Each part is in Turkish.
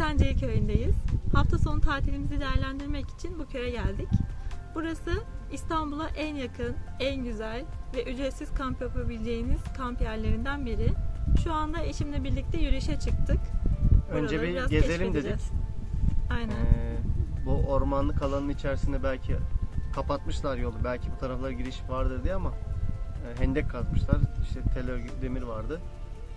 Sancılı köyündeyiz. Hafta sonu tatilimizi değerlendirmek için bu köye geldik. Burası İstanbul'a en yakın, en güzel ve ücretsiz kamp yapabileceğiniz kamp yerlerinden biri. Şu anda eşimle birlikte yürüyüşe çıktık. Önce Buraları bir biraz gezelim dedik. Aynen. Ee, bu ormanlık alanın içerisinde belki kapatmışlar yolu. Belki bu taraflara giriş vardır diye ama e, hendek kazmışlar. İşte tel örgü demir vardı.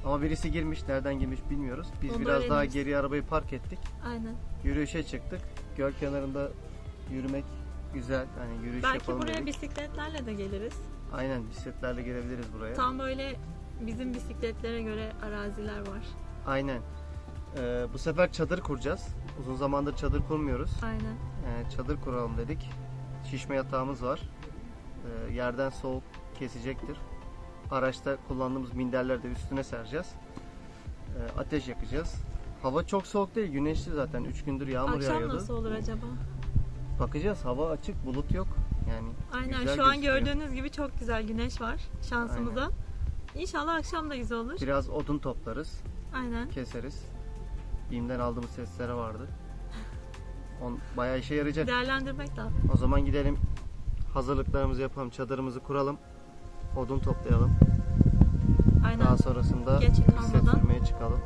Ama birisi girmiş. Nereden girmiş bilmiyoruz. Biz Onu biraz daha öğreniriz. geri arabayı park ettik. Aynen. Yürüyüşe çıktık. Göl kenarında yürümek güzel. Hani yürüyüş Belki yapalım buraya dedik. bisikletlerle de geliriz. Aynen bisikletlerle gelebiliriz buraya. Tam böyle bizim bisikletlere göre araziler var. Aynen. Ee, bu sefer çadır kuracağız. Uzun zamandır çadır kurmuyoruz. Aynen. Ee, çadır kuralım dedik. Şişme yatağımız var. Ee, yerden soğuk kesecektir. Araçta kullandığımız minderleri de üstüne sereceğiz. Ee, ateş yakacağız. Hava çok soğuk değil, güneşli zaten. 3 gündür yağmur Akşam yağıyordu. nasıl olur acaba? Bakacağız. Hava açık, bulut yok. Yani Aynen güzel şu an gözüküyor. gördüğünüz gibi çok güzel güneş var şansımıza. İnşallah akşam da güzel olur. Biraz odun toplarız, Aynen. keseriz. BİM'den aldığımız testere vardı. On, bayağı işe yarayacak. Değerlendirmek lazım. O zaman gidelim hazırlıklarımızı yapalım, çadırımızı kuralım, odun toplayalım. Aynen. Daha sonrasında Geç kalmadan. sürmeye çıkalım.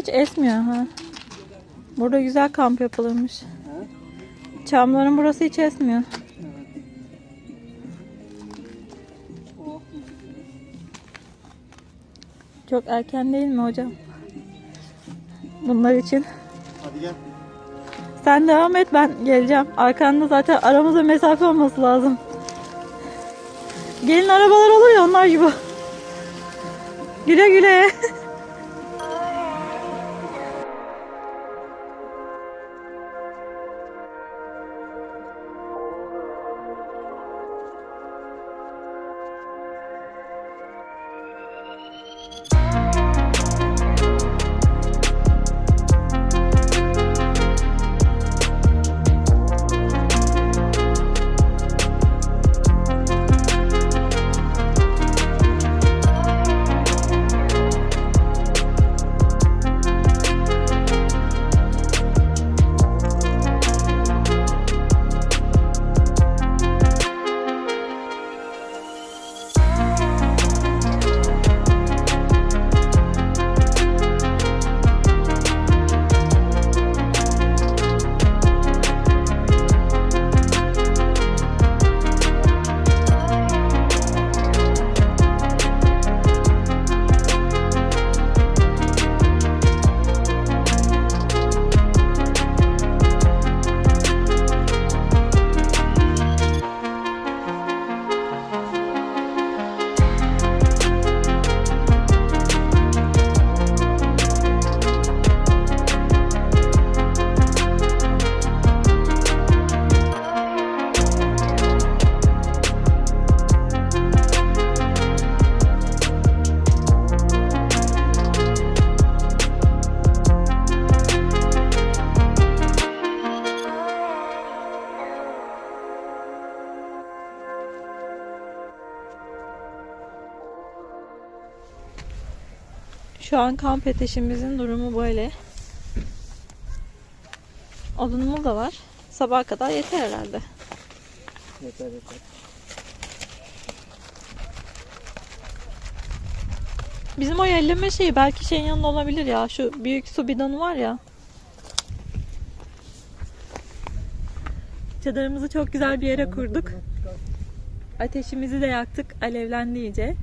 Hiç esmiyor ha. Burada güzel kamp yapılırmış. Çamların burası hiç esmiyor. Çok erken değil mi hocam? Bunlar için. Hadi gel. Sen devam et ben geleceğim. Arkanda zaten aramızda mesafe olması lazım. Gelin arabalar olur ya onlar gibi. Güle güle. Şu an kamp ateşimizin durumu böyle. Odunumuz da var. Sabaha kadar yeter herhalde. Yeter yeter. Bizim o yelleme şeyi belki şeyin yanında olabilir ya. Şu büyük su bidonu var ya. Çadırımızı çok güzel bir yere kurduk. Ateşimizi de yaktık. Alevlendi iyice.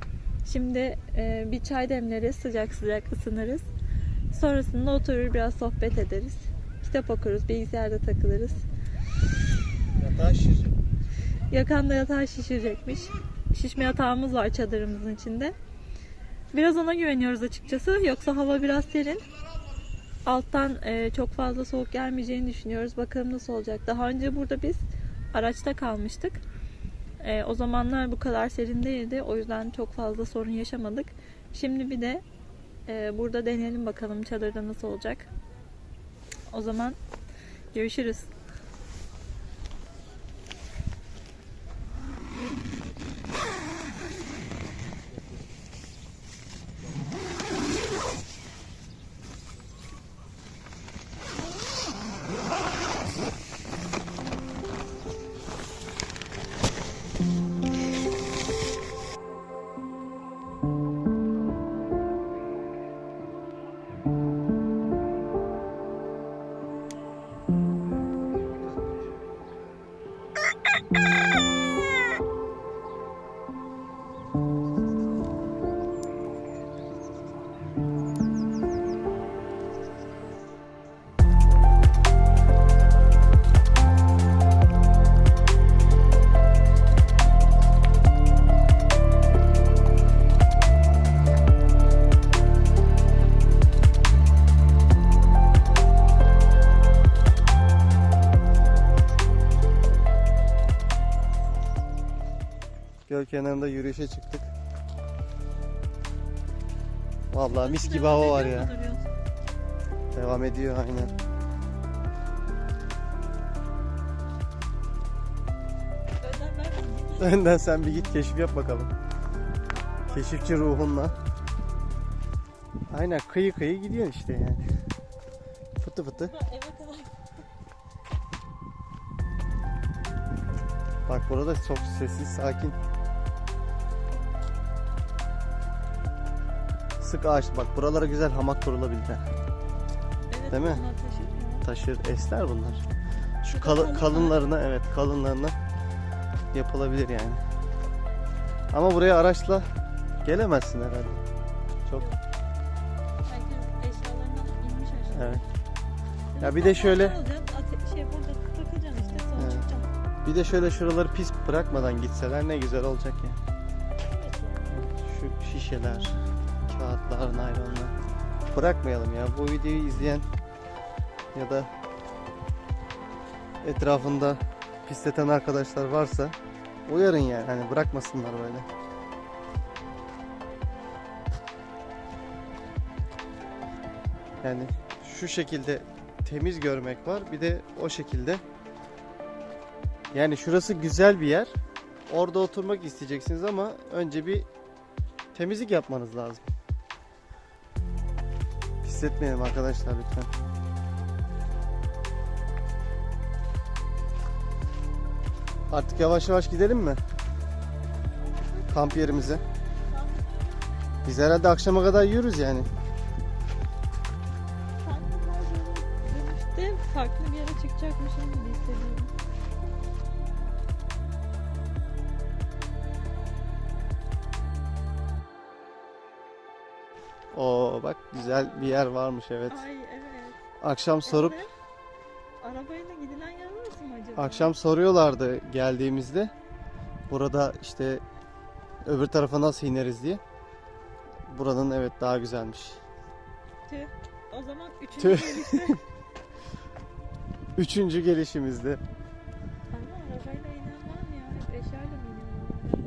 Şimdi e, bir çay demleriz. Sıcak sıcak ısınırız. Sonrasında oturur biraz sohbet ederiz. Kitap okuruz. Bilgisayarda takılırız. Yatağı şişir. Yakan da yatağı şişirecekmiş. Şişme yatağımız var çadırımızın içinde. Biraz ona güveniyoruz açıkçası. Yoksa hava biraz serin. Alttan e, çok fazla soğuk gelmeyeceğini düşünüyoruz. Bakalım nasıl olacak. Daha önce burada biz araçta kalmıştık. E, o zamanlar bu kadar serin değildi. O yüzden çok fazla sorun yaşamadık. Şimdi bir de e, burada deneyelim bakalım çadırda nasıl olacak. O zaman görüşürüz. Kenarında yürüyüşe çıktık. Vallahi mis gibi hava var ya. Devam ediyor aynen. Önden sen bir git keşif yap bakalım. Keşifçi ruhunla. Aynen kıyı kıyı gidiyor işte yani. Fıtı fıtı. Bak burada çok sessiz sakin. Sık ağaç. Bak buralara güzel hamak kurulabildi. Evet, Değil mi? taşır ya. Taşır, esler bunlar. Şu var. kalınlarına evet kalınlarına yapılabilir yani. Ama buraya araçla gelemezsin herhalde. Çok Herkes eşyalarını alıp inmiş aşağı. evet. Sen Ya bir de şöyle- şey burada takacaksın işte sonra Evet. çıkacaksın. Bir de şöyle şuraları pis bırakmadan gitseler ne güzel olacak ya. Şu şişeler, kağıtlar, naylonlar. Bırakmayalım ya. Bu videoyu izleyen ya da etrafında pisleten arkadaşlar varsa uyarın yani. Hani bırakmasınlar böyle. Yani şu şekilde temiz görmek var. Bir de o şekilde yani şurası güzel bir yer. Orada oturmak isteyeceksiniz ama önce bir temizlik yapmanız lazım. Hissetmeyelim arkadaşlar lütfen. Artık yavaş yavaş gidelim mi? Kamp yerimize. Biz herhalde akşama kadar yürürüz yani. Güzel bir yer varmış evet. Ay evet. Akşam sorup Evet. Arabayla gidilen yer orası mı acaba? akşam soruyorlardı geldiğimizde. Burada işte öbür tarafa nasıl ineriz diye. Buranın evet daha güzelmiş. Tüh. O zaman üçüncü Tüh. gelişte. Üçüncü gelişimizde. Ama arabayla inen var mı ya? Hep eşyayla mı iniyorlar?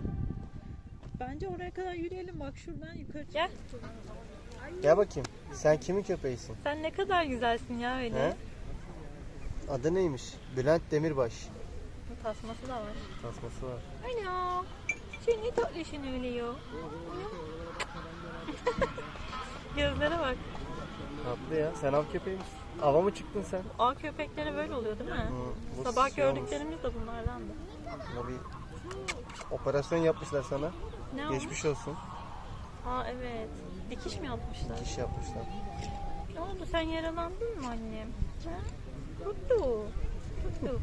Bence oraya kadar yürüyelim. Bak şuradan yukarı Gel. Gel bakayım. Sen kimin köpeğisin? Sen ne kadar güzelsin ya öyle. He? Adı neymiş? Bülent Demirbaş. Tasması da var. Tasması var. Alo. Sen ne tatlısın öyle ya. Gözlere bak. Tatlı ya. Sen av köpeği misin? Ava mı çıktın sen? Ağ köpekleri böyle oluyor değil mi? Hı, bu Sabah şey olmuş. gördüklerimiz de bunlardandı. Buna bir operasyon yapmışlar sana. Ne olmuş? Geçmiş olsun. Aa evet. Dikiş mi yapmışlar? Dikiş yapmışlar. Ne oldu sen yaralandın mı annem? Ha? Tuttu. Tuttu.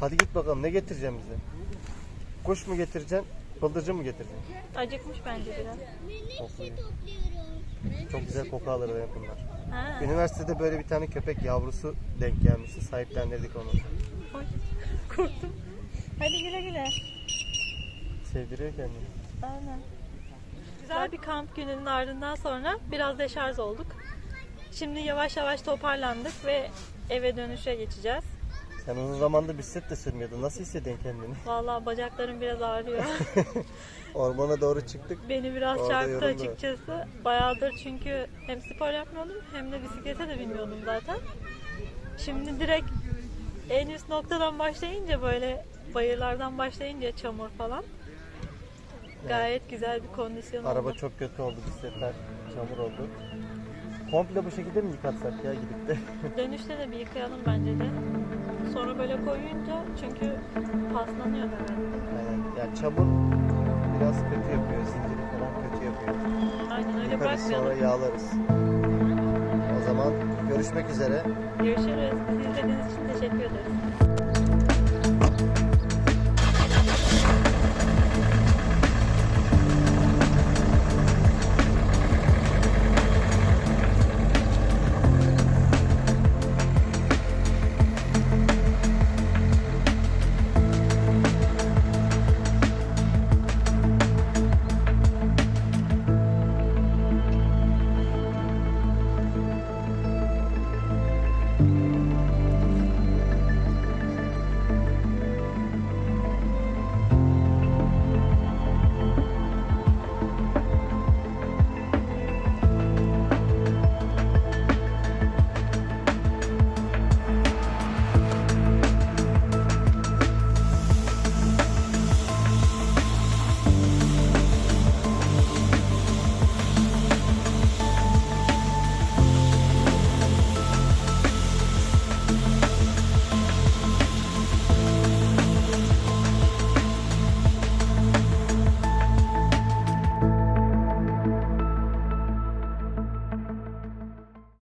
Hadi git bakalım ne getireceksin bize? Kuş mu getireceksin? Bıldırcın mı getireceksin? Acıkmış bence biraz. Kokuyor. Çok güzel koku alır bunlar. Ha. Üniversitede böyle bir tane köpek yavrusu denk gelmişti. Sahiplendirdik onu. Oy. Korktum. Hadi güle güle. Sevdiriyor kendini. Aynen. Güzel bir kamp gününün ardından sonra biraz deşarj olduk. Şimdi yavaş yavaş toparlandık ve eve dönüşe geçeceğiz. Sen uzun zamandır bisiklet de sürmüyordun. Nasıl hissediyorsun kendini? Vallahi bacaklarım biraz ağrıyor. Ormana doğru çıktık. Beni biraz Orada çarptı yoruldu. açıkçası. Bayağıdır çünkü hem spor yapmıyordum hem de bisiklete de binmiyordum zaten. Şimdi direkt en üst noktadan başlayınca böyle bayırlardan başlayınca çamur falan. Gayet güzel bir kondisyon Araba oldu. çok kötü oldu. Bisikletler çamur oldu. Komple bu şekilde mi yıkatsak ya gidip de? Dönüşte de bir yıkayalım bence de. Sonra böyle koyunca çünkü paslanıyor herhalde. Aynen. Yani çamur biraz kötü yapıyor. Zinciri falan kötü yapıyor. Aynen öyle Yıkarız sonra bırakmayalım. yağlarız. O zaman görüşmek üzere. Görüşürüz. Bizi izlediğiniz için teşekkür ederiz.